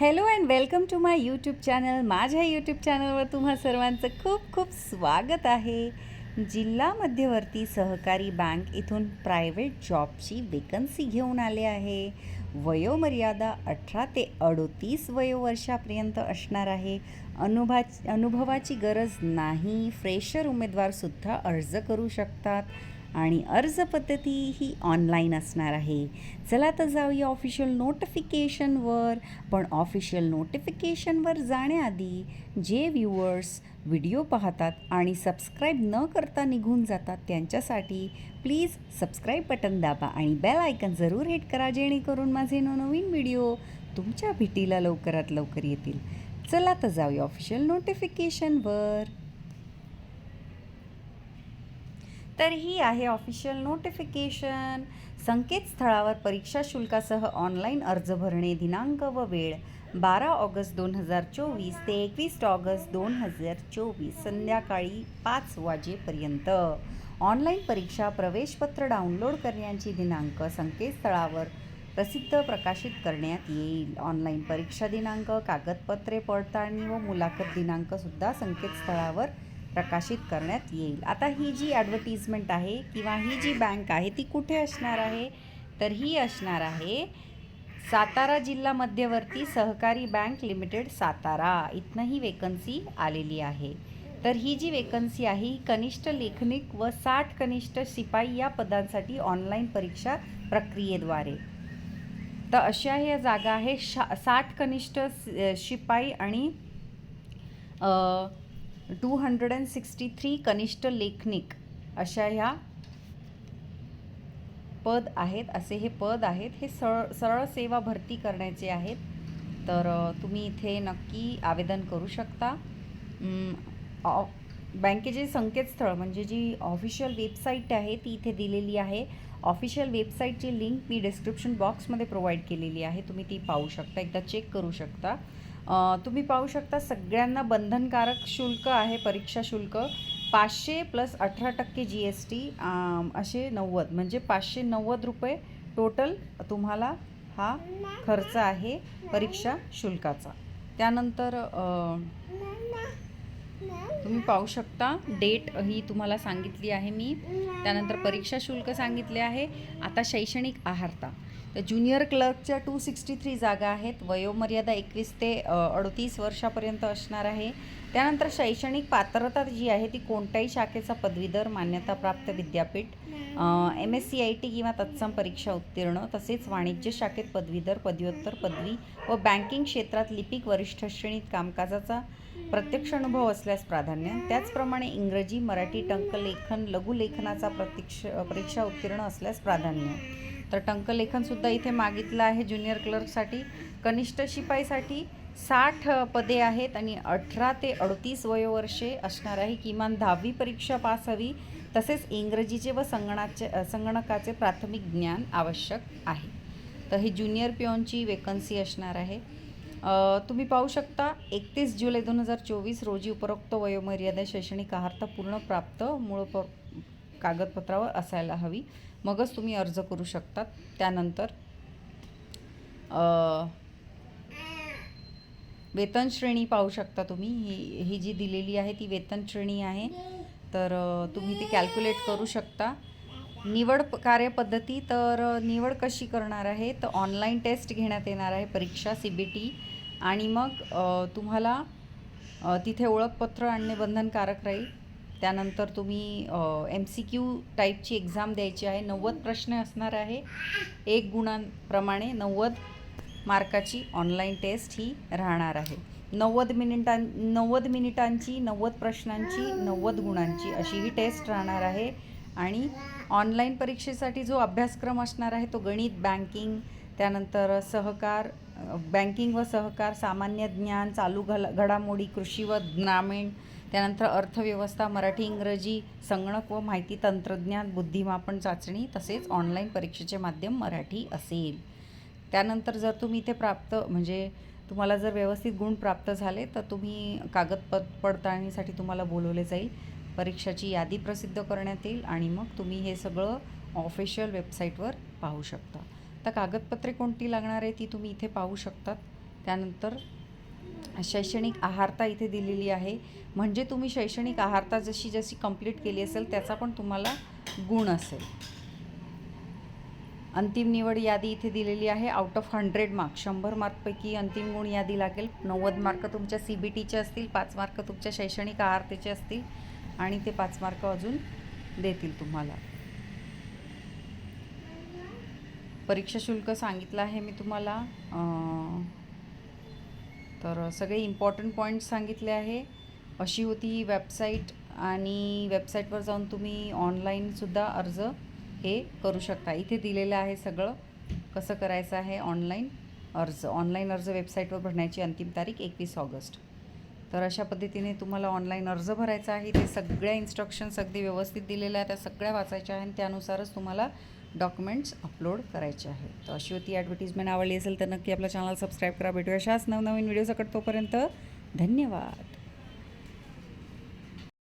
Hello and welcome to my YouTube channel माझ्या YouTube चॅनलवर तुम्हा सर्वांचं खूप खूप स्वागत आहे. जिल्हा मध्यवर्ती सहकारी बँक इथून प्रायव्हेट जॉबची वेकन्सी घेऊन आले आहे. वयोमर्यादा अठरा ते अडोतीस वयोवर्षापर्यंत असणार आहे. अनुभा अनुभवाची गरज नाही. फ्रेशर उमेदवारसुद्धा अर्ज करू शकतात. आणि अर्ज पद्धती ही ऑनलाईन असणार आहे. चला तर जाऊया ऑफिशियल नोटिफिकेशनवर पण ऑफिशियल नोटिफिकेशनवर जाण्याआधी जे व्ह्युअर्स व्हिडिओ पाहतात आणि सबस्क्राईब न करता निघून जातात त्यांच्यासाठी प्लीज सबस्क्राईब बटन दाबा आणि बेल आयकन जरूर हिट करा जेणेकरून माझे नवनवीन व्हिडिओ तुमच्या भेटीला लवकरात लवकर येतील. चला तर जाऊया ऑफिशियल नोटिफिकेशनवर तर ही आहे ऑफिशियल नोटिफिकेशन संकेतस्थळावर परीक्षा शुल्कासह ऑनलाईन अर्ज भरणे दिनांक व वेळ. बारा ऑगस्ट दोन हजार चोवीस ते एकवीस ऑगस्ट दोन हजार चोवीस संध्याकाळी पाच वाजेपर्यंत. ऑनलाईन परीक्षा प्रवेशपत्र डाउनलोड करण्याची दिनांक संकेतस्थळावर प्रसिद्ध प्रकाशित करण्यात येईल. ऑनलाईन परीक्षा दिनांक कागदपत्रे पडताळणी व मुलाखत दिनांकसुद्धा संकेतस्थळावर प्रकाशित करण्यात येईल. आता ही जी ॲडव्हर्टिजमेंट आहे किंवा ही जी बँक आहे ती कुठे असणार आहे? तर ही असणार आहे सातारा जिल्हा मध्यवर्ती सहकारी बँक लिमिटेड सातारा. इथनं ही वेकन्सी आलेली आहे. तर ही जी वेकन्सी आहे ही कनिष्ठ लेखनिक व साठ कनिष्ठ शिपाई या पदांसाठी ऑनलाईन परीक्षा प्रक्रियेद्वारे. तर अशा ह्या जागा आहे. शा साठ कनिष्ठ शिपाई आणि two hundred and sixty three कनिष्ठ लेखनिक अशा ह्या पद आहेत असे हे पद आहेत. हे सरळ सरळ सेवा भरती करण्याचे आहेत. तर तुम्ही इथे नक्की आवेदन करू शकता. ऑ- बँकेचे संकेतस्थळ म्हणजे जी ऑफिशियल वेबसाईट आहे ती इथे दिलेली आहे. ऑफिशियल वेबसाईटची लिंक मी डिस्क्रिप्शन बॉक्समध्ये प्रोव्हाइड केलेली आहे. तुम्ही ती पाहू शकता एकदा चेक करू शकता. तुम्ही पाहू शकता सगळ्यांना बंधनकारक शुल्क आहे परीक्षा शुल्क. पाचशे प्लस अठरा टक्के जी एस टी असे नव्वद म्हणजे पाचशे नव्वद रुपये टोटल तुम्हाला हा खर्च आहे परीक्षा शुल्काचा. त्यानंतर तुम्ही पाहू शकता डेट ही तुम्हाला सांगितली आहे मी. त्यानंतर परीक्षा शुल्क सांगितले आहे. आता शैक्षणिक आहारता. ज्युनियर क्लर्कच्या टू सिक्स्टी थ्री जागा आहेत. वयोमर्यादा एकवीस ते अडतीस वर्षापर्यंत असणार आहे. त्यानंतर शैक्षणिक पात्रता जी आहे ती कोणत्याही शाखेचा पदवीधर मान्यताप्राप्त विद्यापीठ M S C I T किंवा तत्सम परीक्षा उत्तीर्ण तसेच वाणिज्य शाखेत पदवीधर पदव्युत्तर पदवी व बँकिंग क्षेत्रात लिपिक वरिष्ठ श्रेणीत कामकाजाचा प्रत्यक्ष अनुभव असल्यास प्राधान्य. त्याचप्रमाणे इंग्रजी मराठी टंकलेखन लघुलेखनाचा प्रत्यक्ष परीक्षा उत्तीर्ण असल्यास प्राधान्य. तर टंकलेखनसुद्धा इथे मागितलं आहे ज्युनियर क्लर्कसाठी. कनिष्ठ शिपाईसाठी साठ पदे आहेत आणि अठरा ते अडतीस वयोवर्षे असणार आहे किमान दहावी परीक्षा पास हवी. तसेच इंग्रजीचे व संगणाचे संगणकाचे प्राथमिक ज्ञान आवश्यक आहे. तर ही ज्युनियर पिओनची वेकन्सी असणार आहे. तुम्ही पाहू शकता एकतीस जुलै दोन हजार चोवीस रोजी उपरोक्त वयोमर्यादा शैक्षणिक आहारता पूर्ण प्राप्त मूळ कागदपत्रावर असायला हवी. मगच तुम्ही अर्ज करू शकतात. त्यानंतर वेतन श्रेणी पाहू शकता तुम्ही. ही ही जी दिलेली आहे ती वेतन श्रेणी आहे. तर तुम्ही ती कॅल्क्युलेट करू शकता. निवड कार्यपद्धती तर निवड कशी करणार आहे? तर ऑनलाईन टेस्ट घेण्यात येणार आहे परीक्षा सी बी टी आणि मग तुम्हाला तिथे ओळखपत्र आणणे बंधनकारक राहील. त्यानंतर तुम्ही एम सी क्यू टाईपची एक्झाम द्यायची आहे. नव्वद प्रश्न असणार आहे. एक गुणांप्रमाणे नव्वद मार्काची ऑनलाईन टेस्ट ही राहणार आहे. नव्वद मिनिटां नव्वद मिनिटांची नव्वद प्रश्नांची नव्वद गुणांची अशी ही टेस्ट राहणार आहे. आणि ऑनलाईन परीक्षेसाठी जो अभ्यासक्रम असणार आहे तो गणित बँकिंग त्यानंतर सहकार बँकिंग व सहकार सामान्य ज्ञान चालू घल घडामोडी कृषी व ग्रामीण त्यानंतर अर्थव्यवस्था मराठी इंग्रजी संगणक व माहिती तंत्रज्ञान बुद्धिमापन चाचणी तसेच ऑनलाईन परीक्षेचे माध्यम मराठी असेल. त्यानंतर जर तुम्ही इथे प्राप्त म्हणजे तुम्हाला जर व्यवस्थित गुण प्राप्त झाले तर तुम्ही कागदपत पडताळणीसाठी तुम्हाला बोलवले जाईल. परीक्षाची यादी प्रसिद्ध करण्यात येईल आणि मग तुम्ही हे सगळं ऑफिशियल वेबसाईटवर पाहू शकता. आता कागदपत्रे कोणती लागणार आहे ती तुम्ही इथे पाहू शकतात. त्यानंतर शैक्षणिक आहारता इथे दिलेली आहे. म्हणजे तुम्ही शैक्षणिक आहारता जशी जशी कंप्लीट केली असेल त्याचा पण तुम्हाला गुण असेल. अंतिम निवड यादी इथे दिलेली आहे. आउट ऑफ हंड्रेड मार्क शंभर मार्कपैकी अंतिम गुण यादी लागेल. नव्वद मार्क तुमच्या सी बी टीचे असतील पाच मार्क तुमच्या शैक्षणिक आहारतेचे असतील आणि ते पाच मार्क अजून देतील तुम्हाला. परीक्षा शुल्क सांगितलं आहे मी तुम्हाला. तर सगळे इम्पॉर्टंट पॉईंट्स सांगितले आहे. अशी होती ही वेबसाईट आणि वेबसाईटवर जाऊन तुम्ही ऑनलाईनसुद्धा अर्ज हे करू शकता. इथे दिलेलं आहे सगळं. कसं करायचं आहे ऑनलाईन अर्ज ऑनलाईन अर्ज वेबसाईटवर भरण्याची अंतिम तारीख एकवीस ऑगस्ट. तर अशा पद्धतीने तुम्हाला ऑनलाईन अर्ज भरायचा आहे. ते सगळ्या इन्स्ट्रक्शन्स अगदी व्यवस्थित दिलेल्या आहेत. त्या सगळ्या वाचायच्या आहेत. आणि त्यानुसारच तुम्हाला डॉक्युमेंट्स अपलोड करायचे आहेत. तर अशी होती ॲडव्हर्टिजमेंट आवडली असेल तर नक्की आपल्या चॅनल सबस्क्राईब करा. भेटूया अशाच नवनवीन व्हिडिओ सकट तोपर्यंत धन्यवाद.